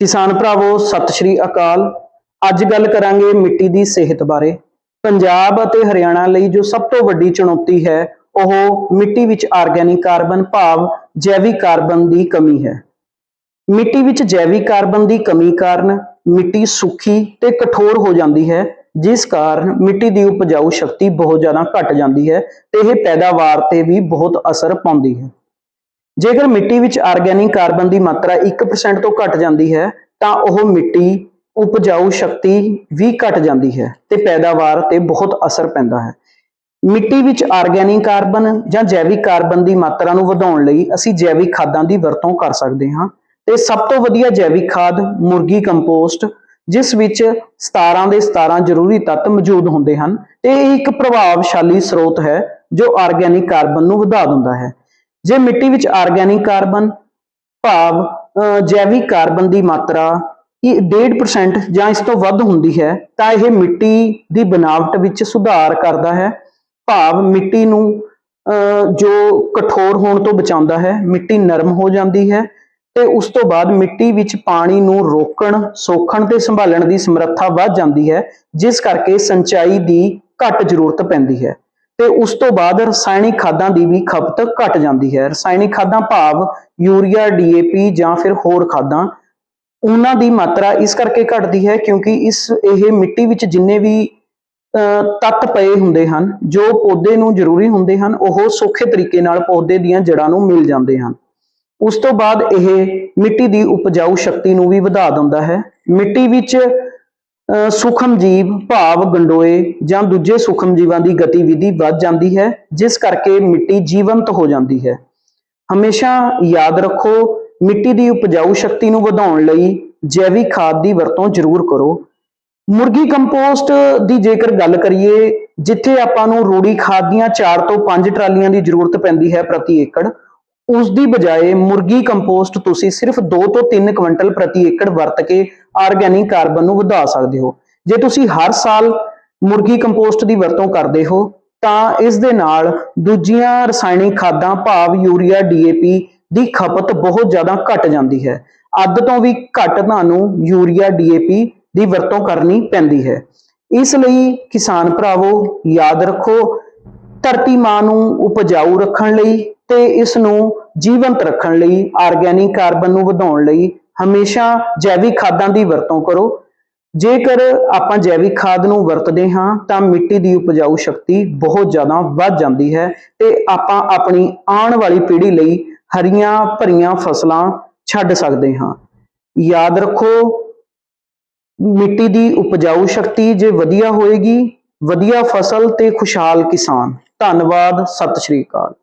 ਕਿਸਾਨ ਭਰਾਵੋ, ਸਤਿ ਸ਼੍ਰੀ ਅਕਾਲ। ਅੱਜ ਗੱਲ ਕਰਾਂਗੇ ਮਿੱਟੀ ਦੀ ਸਿਹਤ ਬਾਰੇ। ਪੰਜਾਬ ਅਤੇ ਹਰਿਆਣਾ ਲਈ ਜੋ ਸਭ ਤੋਂ ਵੱਡੀ ਚੁਣੌਤੀ ਹੈ, ਉਹ ਮਿੱਟੀ ਵਿੱਚ ਆਰਗੈਨਿਕ ਕਾਰਬਨ ਭਾਵ ਜੈਵਿਕ ਕਾਰਬਨ ਦੀ ਕਮੀ ਹੈ। ਮਿੱਟੀ ਵਿੱਚ ਜੈਵਿਕ ਕਾਰਬਨ ਦੀ ਕਮੀ ਕਾਰਨ ਮਿੱਟੀ ਸੁੱਕੀ ਤੇ ਕਠੋਰ ਹੋ ਜਾਂਦੀ ਹੈ, ਜਿਸ ਕਾਰਨ ਮਿੱਟੀ ਦੀ ਉਪਜਾਊ ਸ਼ਕਤੀ ਬਹੁਤ ਜ਼ਿਆਦਾ ਘਟ ਜਾਂਦੀ ਹੈ ਤੇ ਇਹ ਪੈਦਾਵਾਰ ਤੇ ਵੀ ਬਹੁਤ ਅਸਰ ਪਾਉਂਦੀ ਹੈ। ਜੇਕਰ ਮਿੱਟੀ ਵਿੱਚ ਆਰਗੈਨਿਕ ਕਾਰਬਨ ਦੀ ਮਾਤਰਾ 1% ਤੋਂ ਘਟ ਜਾਂਦੀ ਹੈ, ਤਾਂ ਉਹ ਮਿੱਟੀ, ਉਪਜਾਊ ਸ਼ਕਤੀ ਵੀ ਘਟ ਜਾਂਦੀ ਹੈ ਤੇ ਪੈਦਾਵਾਰ ਤੇ ਬਹੁਤ ਅਸਰ ਪੈਂਦਾ ਹੈ। ਮਿੱਟੀ ਵਿੱਚ ਆਰਗੈਨਿਕ ਕਾਰਬਨ ਜਾਂ ਜੈਵਿਕ ਕਾਰਬਨ ਦੀ ਮਾਤਰਾ ਨੂੰ ਵਧਾਉਣ ਲਈ ਅਸੀਂ ਜੈਵਿਕ ਖਾਦਾਂ ਦੀ ਵਰਤੋਂ ਕਰ ਸਕਦੇ ਹਾਂ ਤੇ ਸਭ ਤੋਂ ਵਧੀਆ ਜੈਵਿਕ ਖਾਦ ਮੁਰਗੀ ਕੰਪੋਸਟ, ਜਿਸ ਵਿੱਚ 17 ਦੇ 17 ਜ਼ਰੂਰੀ ਤੱਤ ਮੌਜੂਦ ਹੁੰਦੇ ਹਨ ਤੇ ਇਹ ਇੱਕ ਪ੍ਰਭਾਵਸ਼ਾਲੀ ਸਰੋਤ ਹੈ ਜੋ ਆਰਗੈਨਿਕ ਕਾਰਬਨ ਨੂੰ ਵਧਾ ਦਿੰਦਾ ਹੈ। ਜੇ ਮਿੱਟੀ ਵਿੱਚ ਆਰਗੈਨਿਕ ਕਾਰਬਨ, ਭਾਵ ਜੈਵਿਕ ਕਾਰਬਨ ਦੀ ਮਾਤਰਾ ਇਹ 1.5% ਜਾਂ ਇਸ ਤੋਂ ਵੱਧ ਹੁੰਦੀ ਹੈ, ਤਾਂ ਇਹ ਮਿੱਟੀ ਦੀ ਬਨਾਵਟ ਵਿੱਚ ਸੁਧਾਰ ਕਰਦਾ ਹੈ। ਭਾਵ ਮਿੱਟੀ ਨੂੰ ਜੋ ਕਠੋਰ ਹੋਣ ਤੋਂ ਬਚਾਉਂਦਾ ਹੈ, ਮਿੱਟੀ ਨਰਮ ਹੋ ਜਾਂਦੀ ਹੈ ਤੇ ਉਸ ਤੋਂ ਬਾਅਦ ਮਿੱਟੀ ਵਿੱਚ ਪਾਣੀ ਨੂੰ ਰੋਕਣ, ਸੋਖਣ ਤੇ ਸੰਭਾਲਣ ਦੀ ਸਮਰੱਥਾ ਵੱਧ ਜਾਂਦੀ ਹੈ, ਜਿਸ ਕਰਕੇ ਸਿੰਚਾਈ ਦੀ ਘੱਟ ਜ਼ਰੂਰਤ ਪੈਂਦੀ ਹੈ। ਤੇ ਉਸ ਤੋਂ ਬਾਅਦ ਰਸਾਇਣਿਕ ਖਾਦਾਂ ਦੀ ਵੀ ਖਪਤ ਘਟ ਜਾਂਦੀ ਹੈ। ਰਸਾਇਣਿਕ ਖਾਦਾਂ ਭਾਵ ਯੂਰੀਆ ਡੀਏਪੀ ਜਾਂ ਫਿਰ ਹੋਰ ਖਾਦਾਂ, ਉਹਨਾਂ ਦੀ ਮਾਤਰਾ ਇਸ ਕਰਕੇ ਘਟਦੀ ਹੈ ਕਿਉਂਕਿ ਇਸ, ਇਹ ਮਿੱਟੀ ਵਿੱਚ ਜਿੰਨੇ ਵੀ ਤੱਤ ਪਏ ਹੁੰਦੇ ਹਨ, ਜੋ ਪੌਦੇ ਨੂੰ ਜ਼ਰੂਰੀ ਹੁੰਦੇ ਹਨ, ਉਹ ਸੌਖੇ ਤਰੀਕੇ ਨਾਲ ਪੌਦੇ ਦੀਆਂ ਜੜ੍ਹਾਂ ਨੂੰ ਮਿਲ ਜਾਂਦੇ ਹਨ। ਉਸ ਤੋਂ ਬਾਅਦ ਇਹ ਮਿੱਟੀ ਦੀ ਉਪਜਾਊ ਸ਼ਕਤੀ ਨੂੰ ਵੀ ਵਧਾ ਦਿੰਦਾ ਹੈ। ਮਿੱਟੀ ਵਿੱਚ ਸੂਖਮ ਜੀਵ, ਭਾਵ ਗੰਡੋਏ ਜਾਂ ਦੂਜੇ ਸੂਖਮ ਜੀਵਾਂ ਦੀ ਗਤੀਵਿਧੀ ਵੱਧ ਜਾਂਦੀ ਹੈ, ਜਿਸ ਕਰਕੇ ਮਿੱਟੀ ਜੀਵੰਤ ਹੋ ਜਾਂਦੀ ਹੈ। ਹਮੇਸ਼ਾ ਯਾਦ ਰੱਖੋ, ਮਿੱਟੀ ਦੀ ਉਪਜਾਊ ਸ਼ਕਤੀ ਨੂੰ ਵਧਾਉਣ ਲਈ ਜੈਵਿਕ ਖਾਦ ਦੀ ਵਰਤੋਂ ਜ਼ਰੂਰ ਕਰੋ। ਮੁਰਗੀ ਕੰਪੋਸਟ ਦੀ ਜੇਕਰ ਗੱਲ ਕਰੀਏ, ਜਿੱਥੇ ਆਪਾਂ ਨੂੰ ਰੂੜੀ ਖਾਦ ਦੀਆਂ 4 ਤੋਂ 5 ਟਰਾਲੀਆਂ ਦੀ ਜ਼ਰੂਰਤ ਪੈਂਦੀ ਹੈ ਪ੍ਰਤੀ ਏਕੜ ਉਸ ਦੀ ਬਜਾਏ ਮੁਰਗੀ ਕੰਪੋਸਟ ਤੁਸੀਂ ਸਿਰਫ 2 ਤੋਂ 3 ਕੁਇੰਟਲ ਪ੍ਰਤੀ ਏਕੜ ਵਰਤ ਕੇ ਆਰਗੈਨਿਕ ਕਾਰਬਨ ਨੂੰ ਵਧਾ ਸਕਦੇ ਹੋ। ਜੇ ਤੁਸੀਂ ਹਰ ਸਾਲ ਮੁਰਗੀ ਕੰਪੋਸਟ ਦੀ ਵਰਤੋਂ ਕਰਦੇ ਹੋ, ਤਾਂ ਇਸ ਦੇ ਨਾਲ ਦੂਜੀਆਂ ਰਸਾਇਣਿਕ ਖਾਦਾਂ ਭਾਵ ਯੂਰੀਆ ਡੀਏਪੀ ਦੀ ਖਪਤ ਬਹੁਤ ਜ਼ਿਆਦਾ ਘਟ ਜਾਂਦੀ ਹੈ। ਅੱਧ ਤੋਂ ਵੀ ਘੱਟ ਤੁਹਾਨੂੰ ਯੂਰੀਆ ਡੀਏਪੀ ਦੀ ਵਰਤੋਂ ਕਰਨੀ ਪੈਂਦੀ ਹੈ। ਇਸ ਲਈ ਕਿਸਾਨ ਭਰਾਵੋ, ਯਾਦ ਰੱਖੋ, ਧਰਤੀ ਮਾਂ ਨੂੰ ਉਪਜਾਊ ਰੱਖਣ ਲਈ ਤੇ ਇਸ ਨੂੰ ਜੀਵੰਤ ਰੱਖਣ ਲਈ ਆਰਗੈਨਿਕ ਕਾਰਬਨ ਨੂੰ ਵਧਾਉਣ ਲਈ ਹਮੇਸ਼ਾ ਜੈਵਿਕ ਖਾਦਾਂ ਦੀ ਵਰਤੋਂ ਕਰੋ। ਜੇਕਰ ਆਪਾਂ ਜੈਵਿਕ ਖਾਦ ਨੂੰ ਵਰਤਦੇ ਹਾਂ, ਤਾਂ ਮਿੱਟੀ ਦੀ ਉਪਜਾਊ ਸ਼ਕਤੀ ਬਹੁਤ ਜ਼ਿਆਦਾ ਵੱਧ ਜਾਂਦੀ ਹੈ ਤੇ ਆਪਾਂ ਆਪਣੀ ਆਉਣ ਵਾਲੀ ਪੀੜ੍ਹੀ ਲਈ ਹਰੀਆਂ ਭਰੀਆਂ ਫਸਲਾਂ ਛੱਡ ਸਕਦੇ ਹਾਂ। ਯਾਦ ਰੱਖੋ, ਮਿੱਟੀ ਦੀ ਉਪਜਾਊ ਸ਼ਕਤੀ ਜੇ ਵਧੀਆ ਹੋਏਗੀ, ਵਧੀਆ ਫਸਲ ਤੇ ਖੁਸ਼ਹਾਲ ਕਿਸਾਨ। ਧੰਨਵਾਦ, ਸਤਿ ਸ਼੍ਰੀ ਅਕਾਲ।